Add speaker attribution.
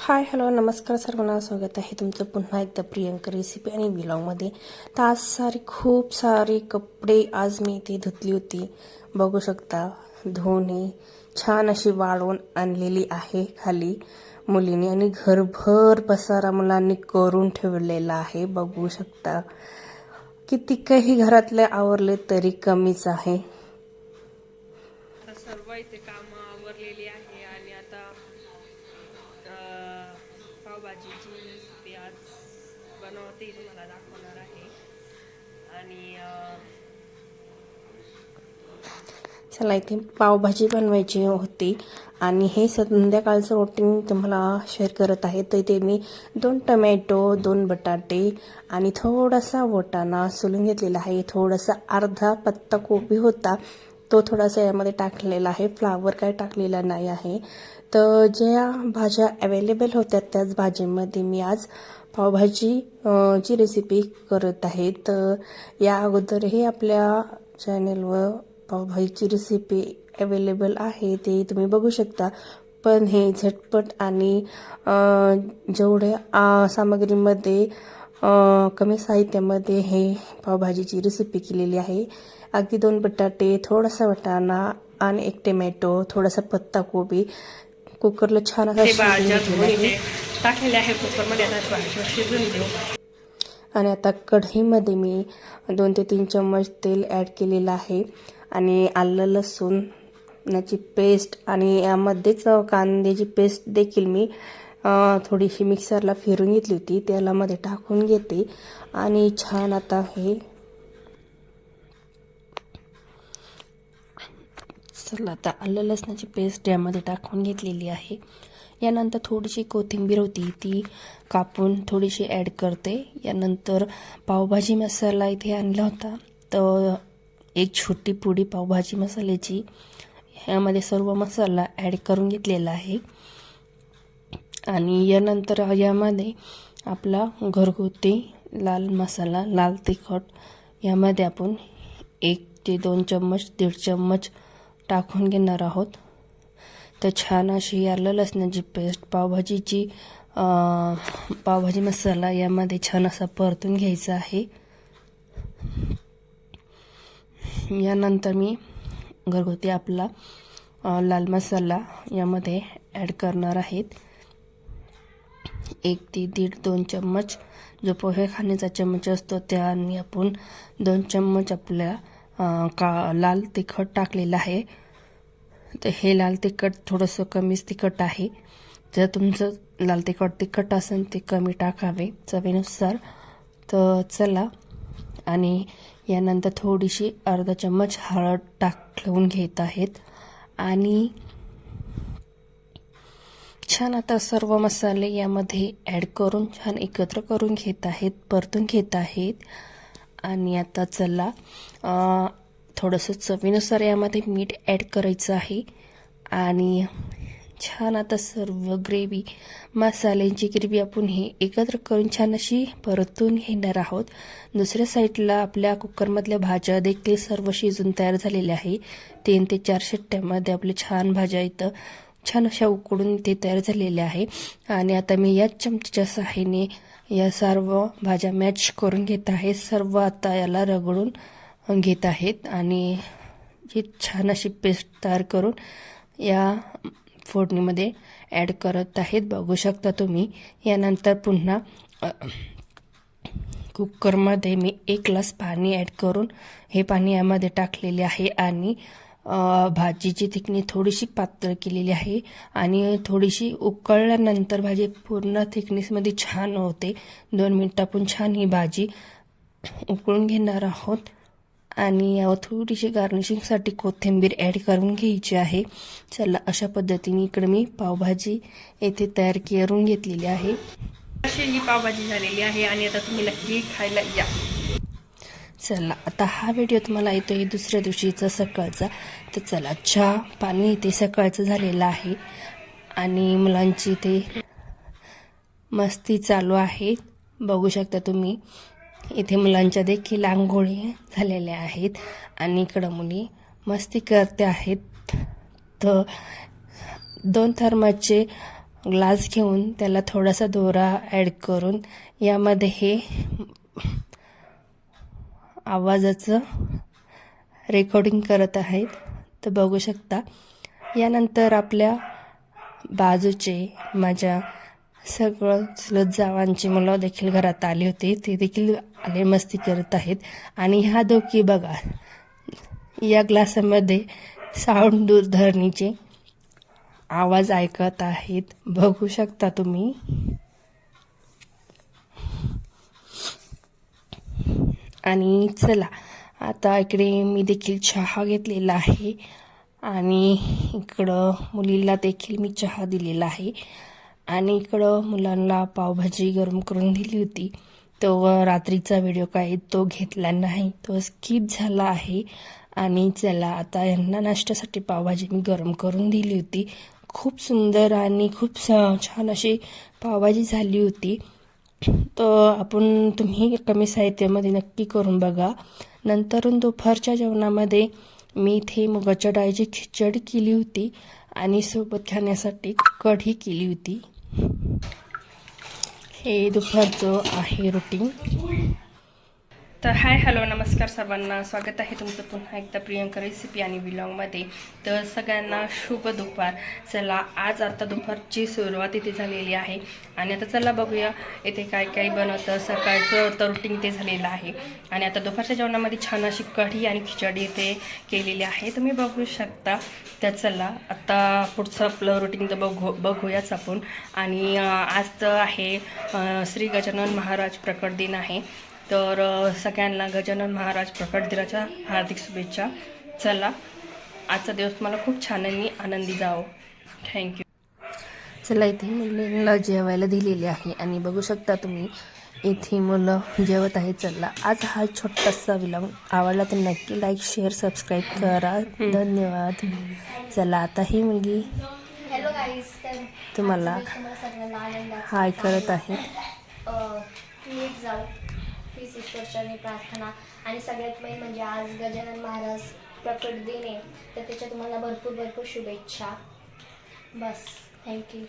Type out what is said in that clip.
Speaker 1: Hi hello नमस्कार सर्वांना. स्वागत आहे तुमचं पुन्हा एकदा प्रियंका रेसिपी आणि ब्लॉगमध्ये तर आज सारे खूप सारे कपडे आज मी इथे धुतली होती. बघू शकता धुणे छान अशी वाळवून आणलेली आहे खाली मुलीने आणि घरभर पसारा मुलांनी करून ठेवलेला आहे. बघू शकता किती काही घरातले आवरले तरी कमीच आहे.
Speaker 2: सर्व इथे कामं आवरलेली आहे आणि आता पावभाजीची रेसिपी आज बनवते तुम्हाला दाखवणार आहे. आणि
Speaker 1: चला इथे पावभाजी बनवायची होती. आणि हे संध्याकाळचं रोटीन तुम्हाला शेअर करत आहे. तर इथे मी दोन टमॅटो दोन बटाटे आणि थोडासा वटाणा सोलून घेतलेला आहे. थोडासा अर्धा पत्ता कोबी होता. तो थोडासा यामध्ये टाकलेला आहे. फ्लावर काय टाकलेला नाही आहे. तर ज्या भाज्या अवेलेबल होत्या त्याच भाजीमध्ये मी आज पावभाजी ची रेसिपी करत आहे. तर या अगोदरही आपल्या चॅनेलवर पावभाजीची रेसिपी अवेलेबल आहे. ते तुम्ही बघू शकता. पण हे झटपट आणि जेवढ्या जेवढे सामग्रीमध्ये कमी साहित्यामध्ये हे पावभाजीची रेसिपी केलेली आहे. अगदी दोन बटाटे थोडासा वाटाणा आणि एक टोमॅटो थोडासा पत्ता कोबी. कुकरला छान असा आहे.
Speaker 2: कुकरमध्ये आता भाज्या शिजून देऊ
Speaker 1: आणि आता कढईमध्ये मी दोन ते तीन चम्मच तेल ॲड केलेलं आहे. आणि आलं लसूण याची पेस्ट आणि यामध्येच कांद्याची पेस्ट देखील मी थोडीशी मिक्सरला फिरून घेतली होती. तेलामध्ये टाकून घेते. आणि छान आता हे चला आता आलं लसणाची पेस्ट यामध्ये टाकून घेतलेली आहे. यानंतर थोडीशी कोथिंबीर होती ती कापून थोडीशी ॲड करते. यानंतर पावभाजी मसाला इथे आणला होता. तर एक छोटी पुडी पावभाजी मसाल्याची यामध्ये सर्व मसाला ॲड करून घेतलेला आहे. आणि यानंतर यामध्ये आपला घरगुती लाल मसाला लाल तिखट यामध्ये आपण एक ते दोन चम्मच दीड चम्मच टाकून घेणार आहोत. तर छान अशी आलं लसणाची पेस्ट पावभाजीची पावभाजी मसाला यामध्ये छान असा परतून घ्यायचा आहे. यानंतर मी घरगुती आपला लाल मसाला यामध्ये ॲड करणार आहेत. एक ते दीड दोन चम्मच जो पोहे खाण्याचा चम्मच असतो त्याने आपण दोन चम्मच आपल्या का लाल तिखट टाकलेलं आहे. तर हे लाल तिखट थोडंसं कमीच तिखट आहे. जर तुमचं लाल तिखट तिखट असेल ते कमी टाकावे चवीनुसार. तर चला आणि यानंतर थोडीशी अर्धा चम्मच हळद टाकून घेत आहेत. आणि छान आता सर्व मसाले यामध्ये ॲड करून छान एकत्र करून घेत आहेत परतून घेत आहेत. आणि आता चला थोडंसं चवीनुसार यामध्ये मीठ ॲड करायचं आहे. आणि छान आता सर्व ग्रेव्ही मसाल्यांची ग्रेव्ही आपण हे एकत्र करून छान अशी परतून घेणार आहोत. दुसऱ्या साईडला आपल्या कुकरमधल्या भाज्या देखील सर्व शिजून तयार झालेल्या आहे. तीन ते चार शिट्ट्यामध्ये आपले छान भाज्या इथं छान अशा उकडून ते तयार झालेले आहे. आणि आता मी याच चमच्याच्या सहाय्याने या सर्व भाज्या मॅच करून घेत आहे. सर्व आता याला रगडून घेत आहेत. आणि ही छान अशी पेस्ट तयार करून या फोडणीमध्ये ॲड करत आहेत. बघू शकता तुम्ही. यानंतर पुन्हा कुकरमध्ये मी एक ग्लास पाणी ॲड करून हे पाणी यामध्ये टाकलेले आहे. आणि भाजीची थिकणी थोडीशी पातळ केलेली आहे आणि थोडीशी उकळल्यानंतर भाजी पूर्ण थिकनेसमध्ये छान होते. दोन मिनटं आपण छान ही भाजी उकळून घेणार आहोत. आणि यावर थोडीशी गार्निशिंगसाठी कोथिंबीर ॲड करून घ्यायची आहे. चला अशा पद्धतीने इकडे मी पावभाजी येथे तयार करून घेतलेली आहे.
Speaker 2: अशी ही पावभाजी झालेली आहे आणि आता तुम्ही नक्की खायला या.
Speaker 1: चला आता हा व्हिडिओ तुम्हाला येतो आहे दुसऱ्या दिवशीचा सकाळचा. तर चला चहा पाणी इथे सकाळचं झालेलं आहे. आणि मुलांची ते मस्ती चालू आहे. बघू शकता तुम्ही इथे मुलांच्या देखील आंघोळी झालेल्या आहेत. आणि इकडं मुली मस्ती करते आहेत. तर दोन थर्माचे ग्लास घेऊन त्याला थोडासा दोरा ॲड करून यामध्ये हे आवाजाचं रेकॉर्डिंग करत आहेत. तर बघू शकता. यानंतर आपल्या बाजूचे माझ्या सगळं चुलत जावांची मुलं देखील घरात आली होती. ते देखील आले मस्ती करत आहेत. आणि ह्या दोघी बघा या ग्लासामध्ये साऊंड दूरधरणीचे आवाज ऐकत आहेत. बघू शकता तुम्ही. आणि चला आता इकडे मी देखील चहा घेतलेला आहे. आणि इकडं मुलीला देखील मी चहा दिलेला आहे. आणि इकडं मुलांना पावभाजी गरम करून दिली होती. तो रात्रीचा व्हिडिओ काय तो घेतला नाही. तो स्किप झाला आहे. आणि चला आता यांना नाश्त्यासाठी पावभाजी मी गरम करून दिली होती. खूप सुंदर आणि खूप छान अशी पावभाजी झाली होती. तर आपण तुम्ही कमी साहित्यामध्ये नक्की करून बघा. नंतरून दुपारच्या जेवणामध्ये मी इथे मुगाच्या डाळीची खिचडी केली होती आणि सोबत खाण्यासाठी कढी केली होती. हे दुपारचं आहे रुटीन तर हाय हॅलो नमस्कार सर्वांना. स्वागत आहे तुमचं पुन्हा एकदा प्रियंका रेसिपी आणि विलॉगमध्ये तर सगळ्यांना शुभ दुपार. चला आज आता दुपारची सुरुवात इथे झालेली आहे. आणि आता चला बघूया इथे काय काय बनवतं. सकाळचं तर रुटीन ते झालेलं आहे. आणि आता दुपारच्या जेवणामध्ये छान अशी कढी आणि खिचडी इथे केलेली आहे. तुम्ही बघू शकता. तर चला आता पुढचं आपलं रुटीन तर बघू बघूयाच आपण. आणि आज तर आहे श्री गजानन महाराज प्रकट दिन आहे. तर सगळ्यांना गजानन महाराज प्रकट दिनाच्या हार्दिक शुभेच्छा. चला आजचा दिवस मला खूप छान आणि आनंदी जावो. थँक्यू चला इथे मुलींना जेवायला दिलेले आहे आणि बघू शकता तुम्ही इथे मुलं जेवत आहे चला आज हा छोटासा विलॉग आवडला तर नक्की लाईक शेअर सबस्क्राईब करा. धन्यवाद. चला आता ही मुलगी तुम्हाला
Speaker 3: तुम्हाला
Speaker 1: हाय करत आहे.
Speaker 3: तीस ईश्वरचरणी प्रार्थना आणि सगळ्यात मेन म्हणजे आज गजानन महाराज प्रकट दिन आहे तर त्याच्या तुम्हाला भरपूर भरपूर शुभेच्छा. बस थँक्यू